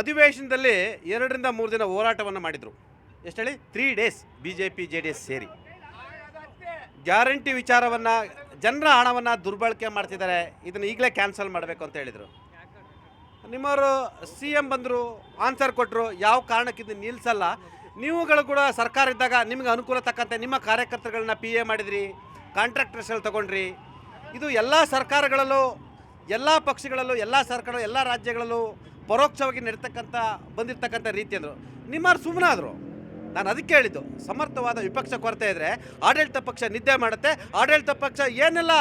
ಅಧಿವೇಶನದಲ್ಲಿ ಎರಡರಿಂದ ಮೂರು ದಿನ ಹೋರಾಟವನ್ನು ಮಾಡಿದರು. ಎಷ್ಟು ಹೇಳಿ? Three days B J P J D S ಸೇರಿ. ಗ್ಯಾರಂಟಿ ವಿಚಾರವನ್ನು, ಜನರ ಹಣವನ್ನು ದುರ್ಬಳಕೆ ಮಾಡ್ತಿದ್ದಾರೆ. ಇದನ್ನು ಈಗಲೇ ಕ್ಯಾನ್ಸಲ್ ಮಾಡಬೇಕು ಅಂತ ಹೇಳಿದರು. ನಿಮ್ಮವರು ಸಿ ಎಂ ಬಂದರು ಆನ್ಸರ್ ಕೊಟ್ಟರು ಯಾವ ಕಾರಣಕ್ಕೆ ನಿಲ್ಲಿಸಲ್ಲ ನೀವುಗಳು ಕೂಡ ಸರ್ಕಾರ ಇದ್ದಾಗ ನಿಮಗೆ ಅನುಕೂಲ ತಕ್ಕಂತೆ ನಿಮ್ಮ ಕಾರ್ಯಕರ್ತರುಗಳನ್ನ ಪಿ ಎ ಮಾಡಿದ್ರಿ ಕಾಂಟ್ರಾಕ್ಟರ್ಸಲ್ಲಿ ತೊಗೊಂಡ್ರಿ. ಇದು ಎಲ್ಲ ಸರ್ಕಾರಗಳಲ್ಲೂ, ಎಲ್ಲ ಪಕ್ಷಗಳಲ್ಲೂ, ಎಲ್ಲ ಸರ್ಕಾರ, ಎಲ್ಲ ರಾಜ್ಯಗಳಲ್ಲೂ ಪರೋಕ್ಷವಾಗಿ ನಡೀತಕ್ಕಂಥ, ಬಂದಿರತಕ್ಕಂಥ ರೀತಿ ಅಂದರು. ನಿಮ್ಮವ್ರು ಸುಮ್ಮನಾದರು ನಾನು ಅದಕ್ಕೆ ಹೇಳಿದ್ದು, ಸಮರ್ಥವಾದ ವಿಪಕ್ಷ ಕೊರತೆ ಇದ್ದರೆ ಆಡಳಿತ ಪಕ್ಷ ನಿದ್ದೆ ಮಾಡುತ್ತೆ. ಆಡಳಿತ ಪಕ್ಷ ಏನೆಲ್ಲ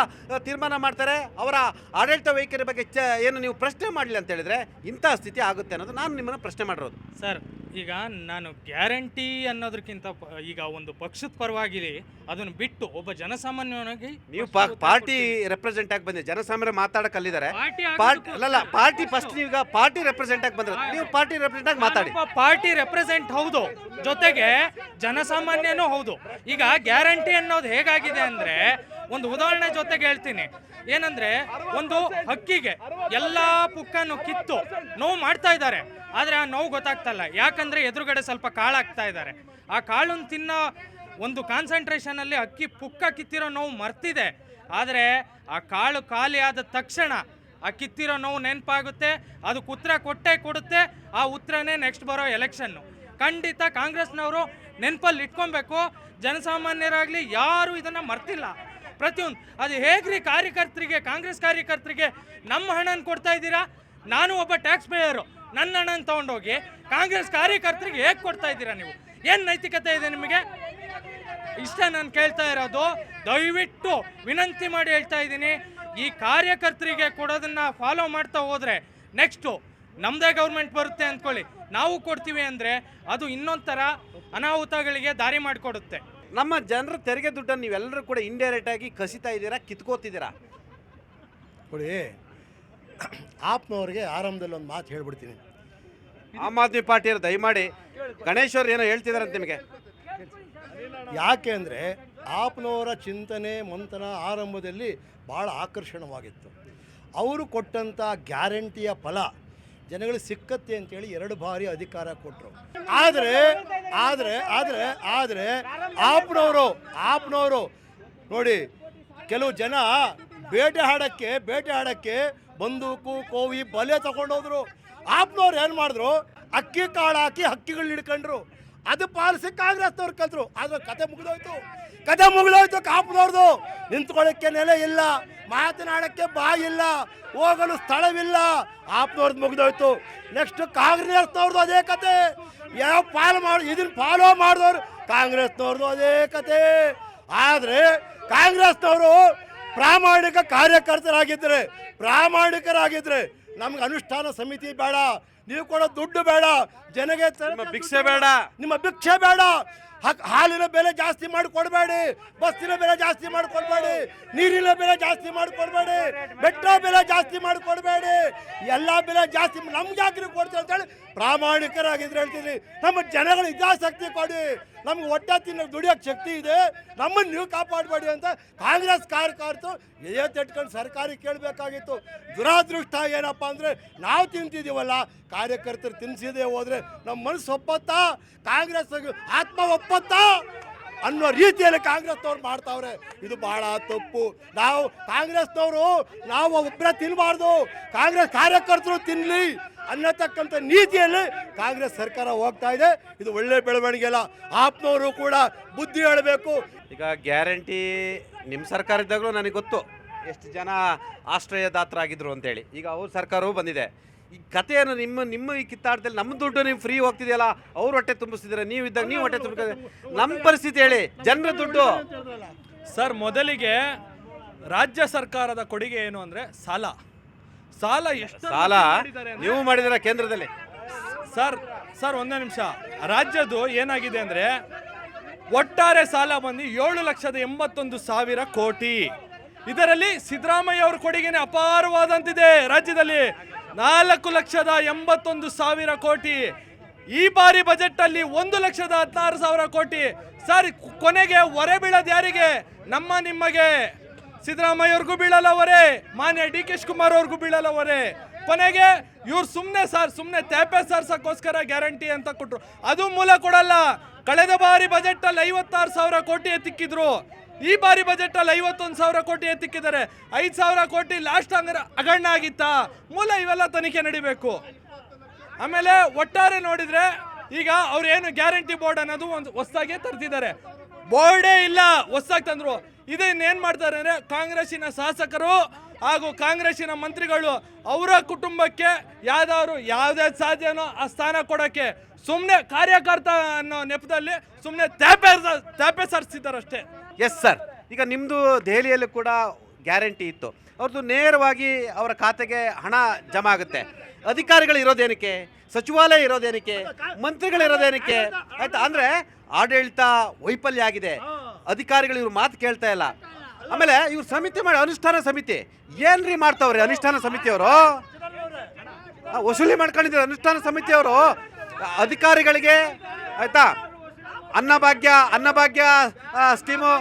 ತೀರ್ಮಾನ ಮಾಡ್ತಾರೆ, ಅವರ ಆಡಳಿತ ವೈಖರಿ ಬಗ್ಗೆ ಚ, ಏನು ನೀವು ಪ್ರಶ್ನೆ ಮಾಡಲಿ ಅಂತ ಹೇಳಿದರೆ ಇಂಥ ಸ್ಥಿತಿ ಆಗುತ್ತೆ ಅನ್ನೋದು ನಾನು ನಿಮ್ಮನ್ನು ಪ್ರಶ್ನೆ ಮಾಡಿರೋದು. ಸರ್ ಈಗ ನಾನು ಗ್ಯಾರಂಟಿ ಅನ್ನೋದಕ್ಕಿಂತ ಪ- ಈಗ ಒಂದು ಪಕ್ಷದ ಪರವಾಗಿ ಅದನ್ನು ಬಿಟ್ಟು ಒಬ್ಬ ಜನಸಾಮಾನ್ಯನಾಗಿ ನೀವು ಪಾ ಪಾರ್ಟಿ ರೆಪ್ರೆಸೆಂಟ್ ಆಗಿ ಬಂದಿದೆ ಜನಸಾಮಾನ್ಯ ಮಾತಾಡಕ್ಕೆ ಅಲ್ಲಿದ್ದಾರೆ. ಪಾರ್ಟಿ ಪಾರ್ಟಿ ಅಲ್ಲಲ್ಲ ಪಾರ್ಟಿ ಫಸ್ಟ್ ನೀವೀಗ ಪಾರ್ಟಿ ರೆಪ್ರೆಸೆಂಟ್ ಆಗಿ ಬಂದ್ರೆ ನೀವು ಪಾರ್ಟಿ ರೆಪ್ರೆಸೆಂಟ್ ಆಗಿ ಮಾತಾಡಿ. ಪಾರ್ಟಿ ರೆಪ್ರೆಸೆಂಟ್ ಹೌದು. ಜೊತೆಗೆ ಜನಸಾಮಾನ್ಯನೂ ಹೌದು. ಈಗ ಗ್ಯಾರಂಟಿ ಅನ್ನೋದು ಹೇಗಾಗಿದೆ ಅಂದ್ರೆ ಒಂದು ಉದಾಹರಣೆ ಜೊತೆಗೆ ಹೇಳ್ತೀನಿ. ಏನಂದ್ರೆ ಒಂದು ಹಕ್ಕಿಗೆ ಎಲ್ಲಾ ಪುಕ್ಕನ್ನು ಕಿತ್ತು ನೋವು ಮಾಡ್ತಾ ಇದ್ದಾರೆ. ಆದ್ರೆ ಆ ನೋವು ಗೊತ್ತಾಗ್ತಲ್ಲ ಯಾಕಂದ್ರೆ ಎದುರುಗಡೆ ಸ್ವಲ್ಪ ಕಾಳಾಗ್ತಾ ಇದ್ದಾರೆ. ಆ ಕಾಳನ್ನು ತಿನ್ನೋ ಒಂದು ಕಾನ್ಸಂಟ್ರೇಷನ್ ಅಲ್ಲಿ ಅಕ್ಕಿ ಪುಕ್ಕ ಕಿತ್ತಿರೋ ನೋವು ಮರ್ತಿದೆ. ಆದರೆ ಆ ಕಾಳು ಖಾಲಿ ಆದ ತಕ್ಷಣ ಆ ಕಿತ್ತಿರೋ ನೋವು ನೆನಪಾಗುತ್ತೆ. ಅದಕ್ಕೆ ಉತ್ತರ ಕೊಟ್ಟೆ ಕೊಡುತ್ತೆ. ಆ ಉತ್ತರನೇ ನೆಕ್ಸ್ಟ್ ಬರೋ ಎಲೆಕ್ಷನ್ನು ಖಂಡಿತ ಕಾಂಗ್ರೆಸ್ನವರು ನೆನಪಲ್ಲಿ ಇಟ್ಕೊಬೇಕು. ಜನಸಾಮಾನ್ಯರಾಗಲಿ ಯಾರು ಇದನ್ನು ಮರ್ತಿಲ್ಲ. ಪ್ರತಿಯೊಂದು. ಅದು ಹೇಗ್ರಿ ಕಾರ್ಯಕರ್ತರಿಗೆ, ಕಾಂಗ್ರೆಸ್ ಕಾರ್ಯಕರ್ತರಿಗೆ ನಮ್ಮ ಹಣನ ಕೊಡ್ತಾ ಇದ್ದೀರಾ? ನಾನು ಒಬ್ಬ ಟ್ಯಾಕ್ಸ್ ಪೇಯರು ನನ್ನ ಹಣನ ತಗೊಂಡೋಗಿ ಕಾಂಗ್ರೆಸ್ ಕಾರ್ಯಕರ್ತರಿಗೆ ಹೇಗೆ ಕೊಡ್ತಾ ಇದ್ದೀರಾ ನೀವು? ಏನು ನೈತಿಕತೆ ಇದೆ ನಿಮಗೆ? ಇಷ್ಟ ನಾನು ಕೇಳ್ತಾ ಇರೋದು, ದಯವಿಟ್ಟು ವಿನಂತಿ ಮಾಡಿ ಹೇಳ್ತಾ ಇದ್ದೀನಿ, ಈ ಕಾರ್ಯಕರ್ತರಿಗೆ ಕೊಡೋದನ್ನು ಫಾಲೋ ಮಾಡ್ತಾ ಹೋದರೆ ನೆಕ್ಸ್ಟು ನಮ್ಮದೇ ಗೌರ್ಮೆಂಟ್ ಬರುತ್ತೆ ಅಂದ್ಕೊಳ್ಳಿ. ನಾವು ಕೊಡ್ತೀವಿ ಅಂದರೆ ಅದು ಇನ್ನೊಂಥರ ಅನಾಹುತಗಳಿಗೆ ದಾರಿ ಮಾಡಿಕೊಡುತ್ತೆ. ನಮ್ಮ ಜನರ ತೆರಿಗೆ ದುಡ್ಡನ್ನು ನೀವೆಲ್ಲರೂ ಕೂಡ ಇಂಡೈರೆಕ್ಟ್ ಆಗಿ ಕಸಿತಾ ಇದ್ದೀರಾ ಕಿತ್ಕೋತಿದ್ದೀರಾ? ನೋಡಿ ಆಪ್ನವ್ರಿಗೆ ಆರಂಭದಲ್ಲಿ ಒಂದು ಮಾತು ಹೇಳ್ಬಿಡ್ತೀನಿ. ಆಮ್ ಆದ್ಮಿ ಪಾರ್ಟಿಯವರು ದಯಮಾಡಿ ಗಣೇಶ್ ಅವ್ರು ಏನೋ ಹೇಳ್ತಿದಾರೆ ಅಂತ ನಿಮಗೆ. ಯಾಕೆ ಅಂದರೆ ಆಪ್ನವರ ಚಿಂತನೆ ಮಂಥನ ಆರಂಭದಲ್ಲಿ ಭಾಳ ಆಕರ್ಷಣವಾಗಿತ್ತು. ಅವರು ಕೊಟ್ಟಂಥ ಗ್ಯಾರಂಟಿಯ ಫಲ ಜನಗಳಿಗೆ ಸಿಕ್ಕತ್ತೆ ಅಂತೇಳಿ ಎರಡು ಬಾರಿ ಅಧಿಕಾರ ಕೊಟ್ಟರು ಆದರೆ ಆದರೆ ಆದರೆ ಆದರೆ ಆಪ್ನವರು ಆಪ್ನವರು, ನೋಡಿ, ಕೆಲವು ಜನ ಬೇಟೆ ಆಡೋಕ್ಕೆ ಬೇಟೆ ಆಡೋಕ್ಕೆ ಬಂದೂಕು, ಕೋವಿ, ಬಲೆ ತಗೊಂಡೋದ್ರು. ಆಪ್ನವ್ರು ಏನು ಮಾಡಿದ್ರು? ಅಕ್ಕಿ ಕಾಳು ಹಾಕಿ ಹಕ್ಕಿಗಳು ಹಿಡ್ಕೊಂಡ್ರು. ಅದು ಪಾಲಿಸಿ ಕಾಂಗ್ರೆಸ್ನವ್ರು ಕಲ್ತರು. ಆದರೆ ಕತೆ ಮುಗಿದೋಯ್ತು. ಕತೆ ಮುಗಿದೋಯ್ತು ಕಾಪುದವ್ರದು ನಿಂತ್ಕೊಳ್ಳೋಕ್ಕೆ ನೆಲೆ ಇಲ್ಲ, ಮಾತನಾಡೋಕ್ಕೆ ಬಾಯಿ ಇಲ್ಲ, ಹೋಗಲು ಸ್ಥಳವಿಲ್ಲ. ಆಪ್ನವ್ರದ್ದು ಮುಗಿದೋಯ್ತು. ನೆಕ್ಸ್ಟ್ ಕಾಂಗ್ರೆಸ್ನವ್ರದ್ದು ಅದೇ ಕತೆ. ಯಾವ ಪಾಲು ಮಾಡಿ ಇದನ್ನ ಫಾಲೋ ಮಾಡಿದವ್ರು ಕಾಂಗ್ರೆಸ್ನವ್ರದ್ದು ಅದೇ ಕತೆ. ಆದರೆ ಕಾಂಗ್ರೆಸ್ನವರು ಪ್ರಾಮಾಣಿಕ ಕಾರ್ಯಕರ್ತರಾಗಿದ್ದರೆ ಪ್ರಾಮಾಣಿಕರಾಗಿದ್ದರೆ ನಮ್ಗೆ ಅನುಷ್ಠಾನ ಸಮಿತಿ ಬೇಡ. ನೀವು ಕೊಡೋ ದುಡ್ಡು ಬೇಡ. ಜನಗೆ ಭಿಕ್ಷೆ ಬೇಡ. ನಿಮ್ಮ ಭಿಕ್ಷೆ ಬೇಡ. ಹಾಲಿನ ಬೆಲೆ ಜಾಸ್ತಿ ಮಾಡಿ ಕೊಡಬೇಡಿ ಬಸ್ಸಿನ ಬೆಲೆ ಜಾಸ್ತಿ ಮಾಡಿ ಕೊಡಬೇಡಿ ನೀರಿನ ಬೆಲೆ ಜಾಸ್ತಿ ಮಾಡಿ ಕೊಡಬೇಡಿ ಪೆಟ್ರೋಲ್ ಬೆಲೆ ಜಾಸ್ತಿ ಮಾಡಿ ಕೊಡಬೇಡಿ ಎಲ್ಲ ಬೆಲೆ ಜಾಸ್ತಿ ನಮ್ಗೆ ಯಾಕೆ ಕೊಡ್ತೀವಿ ಅಂತೇಳಿ ಪ್ರಾಮಾಣಿಕರಾಗಿದ್ರೆ ಹೇಳ್ತಿದ್ರಿ ನಮ್ಮ ಜನಗಳು ಹಿತಾಸಕ್ತಿ ಕೊಡಿ. ನಮ್ಗೆ ಹೊಟ್ಟೆ ತಿನ್ನೋ ದುಡಿಯೋಕೆ ಶಕ್ತಿ ಇದೆ, ನಮ್ಮನ್ನು ನೀವು ಕಾಪಾಡಬೇಡಿ ಅಂತ ಕಾಂಗ್ರೆಸ್ ಕಾರ್ಯಕರ್ತರು ಎದೆ ತಟ್ಕೊಂಡು ಸರ್ಕಾರಿ ಕೇಳಬೇಕಾಗಿತ್ತು. ದುರಾದೃಷ್ಟ ಏನಪ್ಪ ಅಂದರೆ ನಾವು ತಿಂತಿದ್ದೀವಲ್ಲ, ಕಾರ್ಯಕರ್ತರು ತಿನ್ಸಿದೆ ಹೋದರೆ ನಮ್ಮ ಮನಸ್ಸು ಒಪ್ಪತ್ತಾ? ಕಾಂಗ್ರೆಸ್ ಆತ್ಮ ಒಪ್ಪತ್ತಾ? ಅನ್ನೋ ರೀತಿಯಲ್ಲಿ ಕಾಂಗ್ರೆಸ್ನವ್ರು ಮಾಡ್ತಾವ್ರೆ. ಇದು ಬಹಳ ತಪ್ಪು. ನಾವು ಕಾಂಗ್ರೆಸ್ನವರು, ನಾವು ಒಬ್ಬರೇ ತಿನ್ನಬಾರ್ದು ಕಾಂಗ್ರೆಸ್ ಕಾರ್ಯಕರ್ತರು ತಿನ್ನಲಿ ಅನ್ನತಕ್ಕಂಥ ನೀತಿಯಲ್ಲಿ ಕಾಂಗ್ರೆಸ್ ಸರ್ಕಾರ ಹೋಗ್ತಾ ಇದೆ. ಇದು ಒಳ್ಳೆ ಬೆಳವಣಿಗೆ ಅಲ್ಲ. ಆಪ್ನವರು ಕೂಡ ಬುದ್ಧಿ ಹೇಳಬೇಕು. ಈಗ ಗ್ಯಾರಂಟಿ ನಿಮ್ಮ ಸರ್ಕಾರ ಇದ್ದಾಗಲೂ ನನಗೆ ಗೊತ್ತು. ಎಷ್ಟು ಜನ ಆಶ್ರಯದಾತರಾಗಿದ್ರು ಅಂತೇಳಿ. ಈಗ ಅವ್ರ ಸರ್ಕಾರವೂ ಬಂದಿದೆ. ಈ ಕಥೆಯನ್ನು ನಿಮ್ಮ ನಿಮ್ಮ ಈ ಕಿತ್ತಾಟದಲ್ಲಿ ನಮ್ಮ ದುಡ್ಡು ನೀವು ಫ್ರೀ ಹೋಗ್ತಿದೆಯಲ್ಲ ಅವ್ರು ಹೊಟ್ಟೆ ತುಂಬಿಸ್ತಿದ್ರೆ ನೀವು ಇದ್ದಾಗ ನೀವು ಹೊಟ್ಟೆ ತುಂಬಿಸಿದ್ರೆ ನಮ್ಮ ಪರಿಸ್ಥಿತಿ ಹೇಳಿ ಜನರ ದುಡ್ಡು. ಸರ್ ಮೊದಲಿಗೆ ರಾಜ್ಯ ಸರ್ಕಾರದ ಕೊಡುಗೆ ಏನು ಅಂದರೆ ಸಾಲ. ಸಾಲ ಎಷ್ಟು ಸಾಲ ನೀವು ಮಾಡಿದಿರ ಕೇಂದ್ರದಲ್ಲಿ. ಸರ್ ಸರ್ ಒಂದೇ ನಿಮಿಷ. ರಾಜ್ಯದ್ದು ಏನಾಗಿದೆ ಅಂದ್ರೆ ಒಟ್ಟಾರೆ ಸಾಲ ಬಂದು ಏಳು ಲಕ್ಷದ ಎಂಬತ್ತೊಂದು ಸಾವಿರ ಕೋಟಿ. ಇದರಲ್ಲಿ ಸಿದ್ದರಾಮಯ್ಯ ಅವ್ರ ಕೊಡುಗೆನೆ ಅಪಾರವಾದಂತಿದೆ. ರಾಜ್ಯದಲ್ಲಿ ನಾಲ್ಕು ಲಕ್ಷದ ಎಂಬತ್ತೊಂದು ಸಾವಿರ ಕೋಟಿ. ಈ ಬಾರಿ ಬಜೆಟ್ ಅಲ್ಲಿ ಒಂದು ಲಕ್ಷದ ಹದಿನಾರು ಸಾವಿರ ಕೋಟಿ. ಸರ್ ಕೊನೆಗೆ ಹೊರೆ ಬೀಳೋದು ಯಾರಿಗೆ? ನಮ್ಮ ನಿಮಗೆ. ಸಿದ್ದರಾಮಯ್ಯ ಅವ್ರಿಗೂ ಬೀಳಲ್ಲ ಅವರೇ. ಮಾನ್ಯ ಡಿ ಕೆ ಶಿವಕುಮಾರ್ ಅವ್ರಿಗೂ ಬೀಳಲ್ಲ ಅವರೇ. ಕೊನೆಗೆ ಇವ್ರು ಸುಮ್ಮನೆ ಸರ್ ಸುಮ್ಮನೆ ತೇಪೆ ಸರ್ಸಕ್ಕೋಸ್ಕರ ಗ್ಯಾರಂಟಿ ಅಂತ ಕೊಟ್ಟರು ಅದು ಮೂಲ ಕೊಡಲ್ಲ. ಕಳೆದ ಬಾರಿ ಬಜೆಟ್ ಅಲ್ಲಿ ಐವತ್ತಾರು ಸಾವಿರ ಕೋಟಿ ಎತ್ತಿಕ್ಕಿದ್ರು. ಈ ಬಾರಿ ಬಜೆಟ್ ಅಲ್ಲಿ ಐವತ್ತೊಂದು ಸಾವಿರ ಕೋಟಿ ಎತ್ತಿಕ್ಕಿದ್ದಾರೆ. ಐದು ಸಾವಿರ ಕೋಟಿ ಲಾಸ್ಟ್ ಹಂಗಾರೆ ಅಗಣ್ಣ ಆಗಿತ್ತಾ. ಮೂಲ ಇವೆಲ್ಲ ತನಿಖೆ ನಡಿಬೇಕು. ಆಮೇಲೆ ಒಟ್ಟಾರೆ ನೋಡಿದ್ರೆ ಈಗ ಅವ್ರೇನು ಗ್ಯಾರಂಟಿ ಬೋರ್ಡ್ ಅನ್ನೋದು ಒಂದು ಹೊಸ್ದಾಗೆ ತರ್ತಿದ್ದಾರೆ ಬೋರ್ಡೇ ಇಲ್ಲ. ಹೊಸ್ದಾಗಿ ತಂದ್ರು. ಇದನ್ನೇನು ಮಾಡ್ತಾರೆ ಅಂದರೆ ಕಾಂಗ್ರೆಸ್ಸಿನ ಶಾಸಕರು ಹಾಗೂ ಕಾಂಗ್ರೆಸ್ಸಿನ ಮಂತ್ರಿಗಳು ಅವರ ಕುಟುಂಬಕ್ಕೆ ಯಾವ್ದಾದ್ರು ಯಾವುದೇ ಸಾಧ್ಯನೋ ಆ ಸ್ಥಾನ ಕೊಡೋಕ್ಕೆ ಸುಮ್ಮನೆ ಕಾರ್ಯಕರ್ತ ಅನ್ನೋ ನೆಪದಲ್ಲಿ ಸುಮ್ಮನೆ ತ್ಯಾಪೆ ತ್ಯಾಪೆ ಸರಿಸಿದ್ದಾರೆ ಅಷ್ಟೇ ಎಸ್ ಸರ್ ಈಗ ನಿಮ್ಮದು ದೆಹಲಿಯಲ್ಲೂ ಕೂಡ ಗ್ಯಾರಂಟಿ ಇತ್ತು. ಅವ್ರದ್ದು ನೇರವಾಗಿ ಅವರ ಖಾತೆಗೆ ಹಣ ಜಮಾ ಆಗುತ್ತೆ. ಅಧಿಕಾರಿಗಳು ಇರೋದೇನಕ್ಕೆ? ಸಚಿವಾಲಯ ಇರೋದೇನಕ್ಕೆ? ಮಂತ್ರಿಗಳು ಇರೋದೇನಕ್ಕೆ? ಆಯ್ತಾ? ಅಂದರೆ ಆಡಳಿತ ವೈಫಲ್ಯ ಆಗಿದೆ. ಅಧಿಕಾರಿಗಳು ಇವ್ರ ಮಾತು ಕೇಳ್ತಾ ಇಲ್ಲ. ಆಮೇಲೆ ಇವ್ರು ಸಮಿತಿ ಮಾಡಿ, ಅನುಷ್ಠಾನ ಸಮಿತಿ. ಏನ್ರಿ ಮಾಡ್ತಾವ್ರಿ ಅನುಷ್ಠಾನ ಸಮಿತಿಯವರು? ವಸೂಲಿ ಮಾಡ್ಕೊಂಡಿದ್ರು ಅನುಷ್ಠಾನ ಸಮಿತಿಯವರು? ಅಧಿಕಾರಿಗಳಿಗೆ, ಆಯ್ತಾ? ಅನ್ನಭಾಗ್ಯ ಅನ್ನಭಾಗ್ಯ ಸ್ಕೀಮು,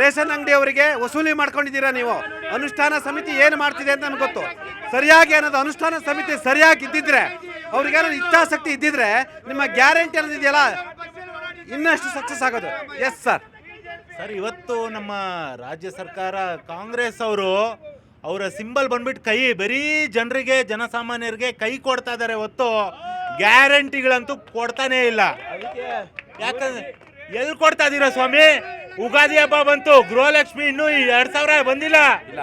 ರೇಷನ್ ಅಂಗಡಿಯವರಿಗೆ ವಸೂಲಿ ಮಾಡ್ಕೊಂಡಿದ್ದೀರಾ ನೀವು? ಅನುಷ್ಠಾನ ಸಮಿತಿ ಏನು ಮಾಡ್ತಿದೆ ಅಂತ ನಮ್ಗೆ ಗೊತ್ತು. ಸರಿಯಾಗಿ ಅನ್ನೋದು ಅನುಷ್ಠಾನ ಸಮಿತಿ ಸರಿಯಾಗಿ ಇದ್ದಿದ್ರೆ ಅವ್ರಿಗೇನಾದ್ರು ಇಚ್ಛಾಸಕ್ತಿ ಇದ್ದಿದ್ರೆ, ನಿಮ್ಮ ಗ್ಯಾರಂಟಿ ಅನ್ನೋದಿದೆಯಲ್ಲ ಇನ್ನಷ್ಟು ಸಕ್ಸಸ್ ಆಗೋದು. ಎಸ್ ಸರ್ ಸರ್ ಇವತ್ತು ನಮ್ಮ ರಾಜ್ಯ ಸರ್ಕಾರ ಕಾಂಗ್ರೆಸ್ ಅವರು ಅವರ ಸಿಂಬಲ್ ಬಂದ್ಬಿಟ್ಟು ಕೈ ಬರೀ ಜನರಿಗೆ ಜನಸಾಮಾನ್ಯರಿಗೆ ಕೈ ಕೊಡ್ತಾ ಇದ್ದಾರೆ ಹೊತ್ತು. ಗ್ಯಾರಂಟಿಗಳಂತೂ ಕೊಡ್ತಾನೇ ಇಲ್ಲ. ಯಾಕಂದ್ರೆ ಎಲ್ಲಿ ಕೊಡ್ತಾ ಇದ್ದೀರಾ ಸ್ವಾಮಿ? ಉಗಾದಿ ಹಬ್ಬ ಬಂತು ಗೃಹಲಕ್ಷ್ಮಿ ಇನ್ನೂ ಎರಡು ಸಾವಿರ ಬಂದಿಲ್ಲ. ಇಲ್ಲ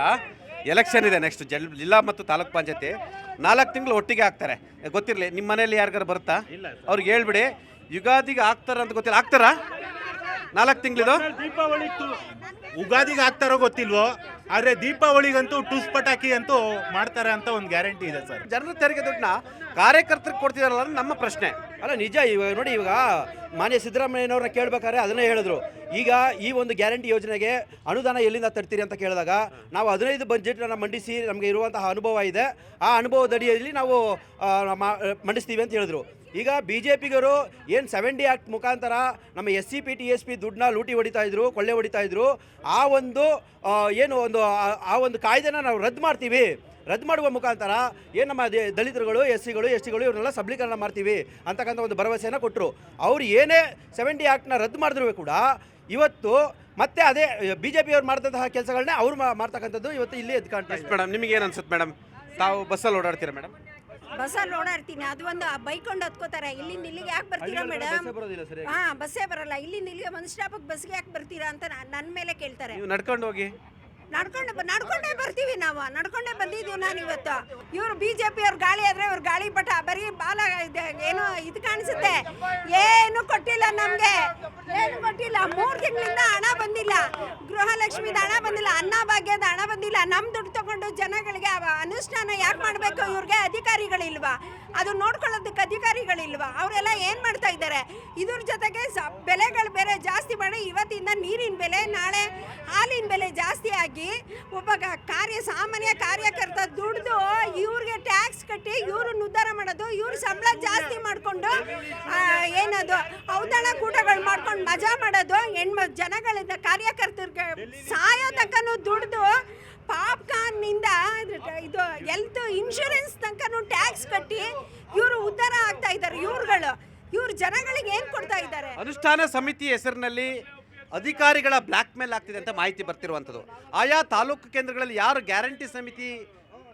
ಎಲೆಕ್ಷನ್ ಇದೆ ನೆಕ್ಸ್ಟ್ ಜಲ್ ಜಿಲ್ಲಾ ಮತ್ತು ತಾಲೂಕ್ ಪಂಚಾಯತಿ. ನಾಲ್ಕು ತಿಂಗಳು ಒಟ್ಟಿಗೆ ಹಾಕ್ತಾರೆ ಗೊತ್ತಿರಲಿ ನಿಮ್ಮ ಮನೇಲಿ ಯಾರಿಗಾರು ಬರುತ್ತಾ? ಅವ್ರಿಗೆ ಹೇಳ್ಬಿಡಿ ಯುಗಾದಿಗೆ ಹಾಕ್ತಾರ ಅಂತ ಗೊತ್ತಿಲ್ಲ. ಹಾಕ್ತಾರಾ ನಾಲ್ಕು ತಿಂಗಳಿದು? ದೀಪಾವಳಿ ಉಗಾದಿಗೆ ಹಾಕ್ತಾರೋ ಗೊತ್ತಿಲ್ವೋ? ಆದ್ರೆ ದೀಪಾವಳಿಗಂತೂ ಟೂಸ್ ಪಟಾಕಿ ಅಂತೂ ಮಾಡ್ತಾರೆ ಅಂತ ಒಂದು ಗ್ಯಾರಂಟಿ ಇದೆ ಸರ್. ಜನರ ತೆರಿಗೆ ದುಡ್ಡನ್ನ ಕಾರ್ಯಕರ್ತರಿಗೆ ಕೊಡ್ತಿದಾರಲ್ಲ ಅನ್ನೋದು ನಮ್ಮ ಪ್ರಶ್ನೆ. ಅಲ್ಲ ನಿಜ ಇವಾಗ ನೋಡಿ ಇವಾಗ ಮಾನ್ಯ ಸಿದ್ದರಾಮಯ್ಯನವ್ರನ್ನ ಕೇಳಬೇಕಾದ್ರೆ ಅದನ್ನೇ ಹೇಳಿದ್ರು. ಈಗ ಈ ಒಂದು ಗ್ಯಾರಂಟಿ ಯೋಜನೆಗೆ ಅನುದಾನ ಎಲ್ಲಿಂದ ತರ್ತೀರಿ ಅಂತ ಕೇಳಿದಾಗ ನಾವು ಹದಿನೈದು ಬಜೆಟ್ನ ಮಂಡಿಸಿ ನಮಗೆ ಇರುವಂತಹ ಅನುಭವ ಇದೆ. ಆ ಅನುಭವದಡಿಯಲ್ಲಿ ನಾವು ಮಂಡಿಸ್ತೀವಿ ಅಂತ ಹೇಳಿದ್ರು. ಈಗ ಬಿ ಜೆ ಪಿಗರು ಏನು ಸೆವೆಂಟಿ ಡಿ ಆ್ಯಕ್ಟ್ ಮುಖಾಂತರ ನಮ್ಮ S C P T S P ದುಡ್ಡನ್ನ ಲೂಟಿ ಹೊಡಿತಾ ಇದ್ರು ಕೊಳ್ಳೆ ಹೊಡಿತಾ ಇದ್ರು ಆ ಒಂದು ಏನು ಒಂದು ಆ- ಒಂದು ಕಾಯ್ದೆನ ನಾವು ರದ್ದು ಮಾಡ್ತೀವಿ. ರದ್ದು ಮಾಡುವ ಮುಖಾಂತರ ಏನು ನಮ್ಮ ದಲಿತರುಗಳು ಎಸ್ ಸಿಗಳು ಎಸ್ ಟಿಗಳು ಇವ್ರನ್ನೆಲ್ಲ ಸಬಲೀಕರಣ ಮಾಡ್ತೀವಿ ಅಂತಕ್ಕಂಥ ಒಂದು ಭರವಸೆಯನ್ನು ಕೊಟ್ಟರು ಅವ್ರು ಏನೇ ಸೆವೆಂಟಿ ಆ್ಯಕ್ಟ್ನ ರದ್ದು ಮಾಡಿದ್ರು ಕೂಡ ಇವತ್ತು ಮತ್ತೆ ಅದೇ ಬಿ ಜೆ ಪಿಯವ್ರು ಮಾಡಿದಂತಹ ಕೆಲಸಗಳನ್ನೇ ಅವ್ರು ಮಾಡ್ತಕ್ಕಂಥದ್ದು ಇವತ್ತು ಇಲ್ಲಿ ಎದ್ದು. ಮೇಡಮ್ ನಿಮಗೆ ಏನು ಅನ್ಸುತ್ತೆ ಮೇಡಮ್ ತಾವು ಬಸ್ಸಲ್ಲಿ ಓಡಾಡ್ತೀರಾ ಮೇಡಮ್ ಬಸ್ಸಲ್ಲಿ ಓಡಾಡ್ತೀನಿ ಅದು ಒಂದು ಬೈಕೊಂಡು ಹತ್ಕೋತಾರೆ. ಇಲ್ಲಿಂದ ಇಲ್ಲಿಗೆ ಯಾಕೆ ಬರ್ತೀರಾ ಮೇಡಮ್ ಹಾ ಬಸ್ಸೇ ಬರಲ್ಲ. ಇಲ್ಲಿಂದ ಇಲ್ಲಿಗೆ ಒಂದು ಸ್ಟಾಪಿಗೆ ಬಸ್ಗೆ ಯಾಕೆ ಬರ್ತೀರಾ ಅಂತ ನನ್ನ ಮೇಲೆ ಕೇಳ್ತಾರೆ. ನಡ್ಕೊಂಡು ಹೋಗಿ. ನಡ್ಕೊಂಡು ನಡ್ಕೊಂಡೇ ಬರ್ತೀವಿ ನಾವು. ನಡ್ಕೊಂಡೇ ಬಂದಿದೀವಿ ನಾನು ಇವತ್ತು. ಇವ್ರು ಬಿ ಜೆ ಪಿ ಅವ್ರ ಗಾಳಿ ಆದ್ರೆ ಇವ್ರ ಗಾಳಿ ಪಟ ಬರೀ ಬಾಲ ಏನು ಇದು ಕಾಣಿಸುತ್ತೆ. ಏನು ಕೊಟ್ಟಿಲ್ಲ ನಮಗೆ. ಏನು ಕೊಟ್ಟಿಲ್ಲ. ಮೂರು ತಿಂಗಳಿಂದ ಹಣ ಬಂದಿಲ್ಲ. ಗೃಹಲಕ್ಷ್ಮಿದ ಹಣ ಬಂದಿಲ್ಲ. ಅನ್ನ ಭಾಗ್ಯದ ಹಣ ಬಂದಿಲ್ಲ. ನಮ್ಮ ದುಡ್ಡು ತಗೊಂಡು ಜನಗಳಿಗೆ ಅನುಷ್ಠಾನ ಯಾಕೆ ಮಾಡಬೇಕು? ಇವ್ರಿಗೆ ಅಧಿಕಾರಿಗಳಿಲ್ವಾ? ಅದು ನೋಡ್ಕೊಳ್ಳೋದಕ್ಕೆ ಅಧಿಕಾರಿಗಳಿಲ್ವಾ? ಅವರೆಲ್ಲ ಏನು ಮಾಡ್ತಾ ಇದ್ದಾರೆ? ಇದ್ರ ಜೊತೆಗೆ ಬೆಲೆಗಳು ಬೇರೆ ಜಾಸ್ತಿ ಮಾಡಿ ಇವತ್ತಿಂದ ನೀರಿನ ಬೆಲೆ, ನಾಳೆ ಹಾಲಿನ ಬೆಲೆ ಜಾಸ್ತಿ ಆಗಿ ಒಬ್ಬ ಕಾರ್ಯ ಸಾಮಾನ್ಯ ಕಾರ್ಯಕರ್ತ ದುಡ್ದು ಇವ್ರಿಗೆ ಟ್ಯಾಕ್ಸ್ ಕಟ್ಟಿ ಇವ್ರನ್ನ ಉದ್ಧಾರ ಮಾಡೋದು, ಇವ್ರ ಸಂಬಳ ಜಾಸ್ತಿ ಮಾಡಿಕೊಂಡು ಏನದು ಔತಣ ಕೂಟಗಳು ಮಾಡ್ಕೊಂಡು ಮಜಾ ಮಾಡೋದು, ಹೆಣ್ಮ ಜನಗಳಿಂದ ಕಾರ್ಯಕರ್ತರಿಗೆ ಸಾಯೋ ತನಕನೂ ದುಡ್ದು ಪಾಪ್ಕಾರ್ನಿಂದ ಇದು ಹೆಲ್ತ್ ಇನ್ಶೂರೆನ್ಸ್ ತನಕನೂ ಟ್ಯಾಕ್ಸ್ ಕಟ್ಟಿ ಇವರು ಉದ್ಧಾರ ಆಗ್ತಾ ಇದ್ದಾರೆ ಇವ್ರುಗಳು. ಇವ್ರ ಜನಗಳಿಗೆ ಏನು ಕೊಡ್ತಾ ಇದ್ದಾರೆ? ಅನುಷ್ಠಾನ ಸಮಿತಿ ಹೆಸರಿನಲ್ಲಿ ಅಧಿಕಾರಿಗಳ ಬ್ಲ್ಯಾಕ್ ಮೇಲ್ ಆಗ್ತಿದೆ ಅಂತ ಮಾಹಿತಿ ಬರ್ತಿರುವಂಥದ್ದು. ಆಯಾ ತಾಲೂಕು ಕೇಂದ್ರಗಳಲ್ಲಿ ಯಾರು ಗ್ಯಾರಂಟಿ ಸಮಿತಿ,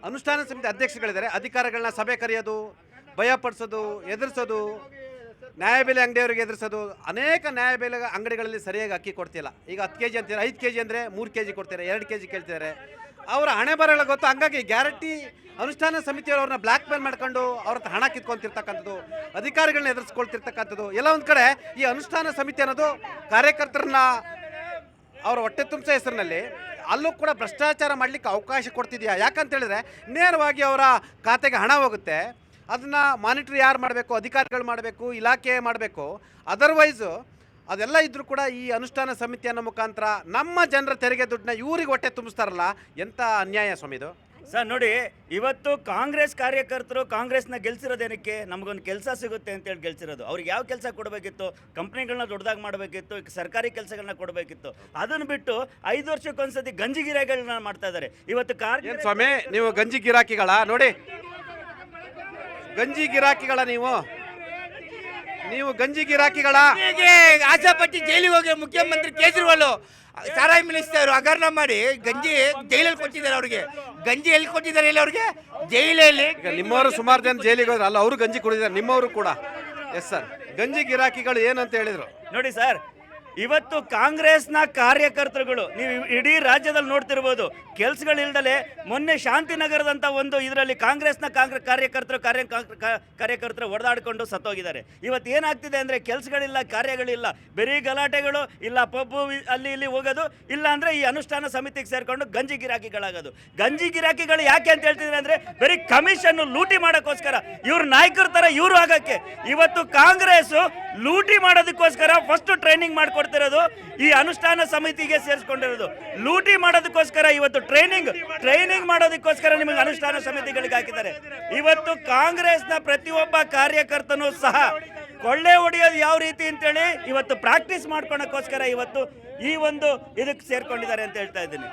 ಅನುಷ್ಠಾನ ಸಮಿತಿ ಅಧ್ಯಕ್ಷಗಳಿದ್ದಾರೆ ಅಧಿಕಾರಿಗಳನ್ನ ಸಭೆ ಕರೆಯೋದು ಭಯಪಡಿಸೋದು ಎದುರಿಸೋದು ನ್ಯಾಯಬೆಲೆ ಅಂಗಡಿಯವರಿಗೆ ಎದುರಿಸೋದು, ಅನೇಕ ನ್ಯಾಯಬೆಲೆ ಅಂಗಡಿಗಳಲ್ಲಿ ಸರಿಯಾಗಿ ಅಕ್ಕಿ ಕೊಡ್ತಿಲ್ಲ. ಈಗ ಹತ್ತು ಕೆ ಜಿ ಅಂತೀರ, ಐದು ಕೆ ಜಿ ಅಂದರೆ ಮೂರು ಕೆ ಜಿ ಕೊಡ್ತಾರೆ ಎರಡು ಕೆ ಜಿ ಕೇಳ್ತಿದ್ದಾರೆ. ಅವರ ಹಣೆ ಬರಲ್ಲ ಗೊತ್ತು. ಹಂಗಾಗಿ ಗ್ಯಾರಂಟಿ ಅನುಷ್ಠಾನ ಸಮಿತಿಯವರು ಅವ್ರನ್ನ ಬ್ಲ್ಯಾಕ್ ಮೇಲ್ ಮಾಡ್ಕೊಂಡು ಅವ್ರ ಹಣ ಕಿತ್ಕೊಂತಿರ್ತಕ್ಕಂಥದ್ದು ಅಧಿಕಾರಿಗಳನ್ನ ಎದುರಿಸ್ಕೊಳ್ತಿರ್ತಕ್ಕಂಥದ್ದು, ಎಲ್ಲ ಒಂದು ಕಡೆ ಈ ಅನುಷ್ಠಾನ ಸಮಿತಿ ಅನ್ನೋದು ಕಾರ್ಯಕರ್ತರನ್ನ ಅವರ ಹೊಟ್ಟೆ ತುಂಬಿಸ ಹೆಸರಿನಲ್ಲಿ ಅಲ್ಲೂ ಕೂಡ ಭ್ರಷ್ಟಾಚಾರ ಮಾಡಲಿಕ್ಕೆ ಅವಕಾಶ ಕೊಡ್ತಿದೆಯಾ? ಯಾಕಂತ ಹೇಳಿದ್ರೆ ನೇರವಾಗಿ ಅವರ ಖಾತೆಗೆ ಹಣ ಹೋಗುತ್ತೆ. ಅದನ್ನು ಮಾನಿಟ್ರ್ ಯಾರು ಮಾಡಬೇಕು? ಅಧಿಕಾರಿಗಳು ಮಾಡಬೇಕು? ಇಲಾಖೆ ಮಾಡಬೇಕು. ಅದರ್ವೈಸು ಅದೆಲ್ಲ ಇದ್ರೂ ಕೂಡ ಈ ಅನುಷ್ಠಾನ ಸಮಿತಿ ಅನ್ನೋ ಮುಖಾಂತರ ನಮ್ಮ ಜನರ ತೆರಿಗೆ ದುಡ್ಡನ್ನ ಇವ್ರಿಗೆ ಹೊಟ್ಟೆ ತುಂಬಿಸ್ತಾರಲ್ಲ ಎಂಥ ಅನ್ಯಾಯ ಸ್ವಾಮಿ ಇದು? ಸರ್ ನೋಡಿ ಇವತ್ತು ಕಾಂಗ್ರೆಸ್ ಕಾರ್ಯಕರ್ತರು ಕಾಂಗ್ರೆಸ್ನ ಗೆಲ್ಸಿರೋದೇನಕ್ಕೆ ನಮಗೊಂದು ಕೆಲಸ ಸಿಗುತ್ತೆ ಅಂತೇಳಿ ಗೆಲ್ಸಿರೋದು. ಅವ್ರಿಗೆ ಯಾವ ಕೆಲಸ ಕೊಡಬೇಕಿತ್ತು? ಕಂಪ್ನಿಗಳನ್ನ ದೊಡ್ಡದಾಗಿ ಮಾಡಬೇಕಿತ್ತು ಸರ್ಕಾರಿ ಕೆಲಸಗಳನ್ನ ಕೊಡಬೇಕಿತ್ತು. ಅದನ್ನು ಬಿಟ್ಟು ಐದು ವರ್ಷಕ್ಕೊಂದ್ಸತಿ ಗಂಜಿಗಿರೆಗಳನ್ನ ಮಾಡ್ತಾ ಇದ್ದಾರೆ ಇವತ್ತು ಕಾರ್ಯ ಸ್ವಾಮಿ ನೀವು ಗಂಜಿ ಗಿರಾಕಿಗಳ ನೋಡಿ ಗಂಜಿ ಗಿರಾಕಿಗಳ ನೀವು? ನೀವು ಗಂಜಿ ಗಿರಾಕಿಗಳ ಆಶಾಪಟ್ಟಿ ಜೈಲಿಗೆ ಹೋಗಿ ಮುಖ್ಯಮಂತ್ರಿ ಕೇಜ್ರಿವಾಲ್ ಸಾರಾಯಿ ಮಿನಿಸ್ಟರ್ ಹಗರಣ ಮಾಡಿ ಗಂಜಿ ಜೈಲಲ್ಲಿ ಕೊಟ್ಟಿದ್ದಾರೆ ಅವ್ರಿಗೆ. ಗಂಜಿ ಎಲ್ಲಿ ಕೊಟ್ಟಿದ್ದಾರೆ ಇಲ್ಲಿ ಅವ್ರಿಗೆ? ಜೈಲಲ್ಲಿ. ಈಗ ನಿಮ್ಮವರು ಸುಮಾರು ಜನ ಜೈಲಿಗೆ ಹೋದ್ರೆ ಅಲ್ಲ ಅವರು ಗಂಜಿ ಕುಡಿದಿದ್ದಾರೆ ನಿಮ್ಮವರು ಕೂಡ. ಎಸ್ ಸರ್ ಗಂಜಿ ಗಿರಾಕಿಗಳು ಏನಂತ ಹೇಳಿದ್ರು? ನೋಡಿ ಸರ್ ಇವತ್ತು ಕಾಂಗ್ರೆಸ್ನ ಕಾರ್ಯಕರ್ತರುಗಳು, ನೀವು ಇಡೀ ರಾಜ್ಯದಲ್ಲಿ ನೋಡ್ತಿರ್ಬೋದು, ಕೆಲ್ಸಗಳಿಲ್ದಲೆ ಮೊನ್ನೆ ಶಾಂತಿನಗರದಂಥ ಒಂದು ಇದರಲ್ಲಿ ಕಾಂಗ್ರೆಸ್ನ ಕಾಂಗ್ರೆ, ಕಾರ್ಯಕರ್ತರು, ಕಾರ್ಯ ಕಾರ್ಯಕರ್ತರು ಹೊಡೆದಾಡ್ಕೊಂಡು ಸತ್ತೋಗಿದ್ದಾರೆ. ಇವತ್ತು ಏನಾಗ್ತಿದೆ ಅಂದರೆ ಕೆಲಸಗಳಿಲ್ಲ, ಕಾರ್ಯಗಳಿಲ್ಲ, ಬರೀ ಗಲಾಟೆಗಳು, ಇಲ್ಲ ಪಬ್ಬು ಅಲ್ಲಿ ಇಲ್ಲಿ ಹೋಗೋದು, ಇಲ್ಲ ಅಂದರೆ ಈ ಅನುಷ್ಠಾನ ಸಮಿತಿಗೆ ಸೇರ್ಕೊಂಡು ಗಂಜಿ ಗಿರಾಕಿಗಳಾಗೋದು. ಗಂಜಿ ಗಿರಾಕಿಗಳು ಯಾಕೆ ಅಂತ ಹೇಳ್ತಿದ್ರೆ ಅಂದರೆ ಬರೀ ಕಮಿಷನ್ ಲೂಟಿ ಮಾಡೋಕ್ಕೋಸ್ಕರ, ಇವ್ರ ನಾಯಕರ ಥರ ಇವರು ಆಗಕ್ಕೆ. ಇವತ್ತು ಕಾಂಗ್ರೆಸ್ ಲೂಟಿ ಮಾಡೋದಕ್ಕೋಸ್ಕರ ಫಸ್ಟ್ ಟ್ರೈನಿಂಗ್ ಮಾಡ್ಕೊಡ್ತಿರೋದು ಈ ಅನುಷ್ಠಾನ ಸಮಿತಿಗೆ ಸೇರಿಸ್ಕೊಂಡಿರೋದು. ಲೂಟಿ ಮಾಡೋದಕ್ಕೋಸ್ಕರ ಇವತ್ತು ಟ್ರೈನಿಂಗ್ ಟ್ರೈನಿಂಗ್ ಮಾಡೋದಕ್ಕೋಸ್ಕರ ನಿಮಗೆ ಅನುಷ್ಠಾನ ಸಮಿತಿಗಳಿಗೆ ಹಾಕಿದ್ದಾರೆ. ಇವತ್ತು ಕಾಂಗ್ರೆಸ್ನ ಪ್ರತಿಯೊಬ್ಬ ಕಾರ್ಯಕರ್ತನೂ ಸಹ ಕೊಳ್ಳೆ ಹೊಡೆಯೋದು ಯಾವ ರೀತಿ ಅಂತೇಳಿ ಇವತ್ತು ಪ್ರಾಕ್ಟೀಸ್ ಮಾಡ್ಕೊಳಕ್ಕೋಸ್ಕರ ಇವತ್ತು ಈ ಒಂದು ಇದಕ್ಕೆ ಸೇರ್ಕೊಂಡಿದ್ದಾರೆ ಅಂತ ಹೇಳ್ತಾ ಇದ್ದೀನಿ.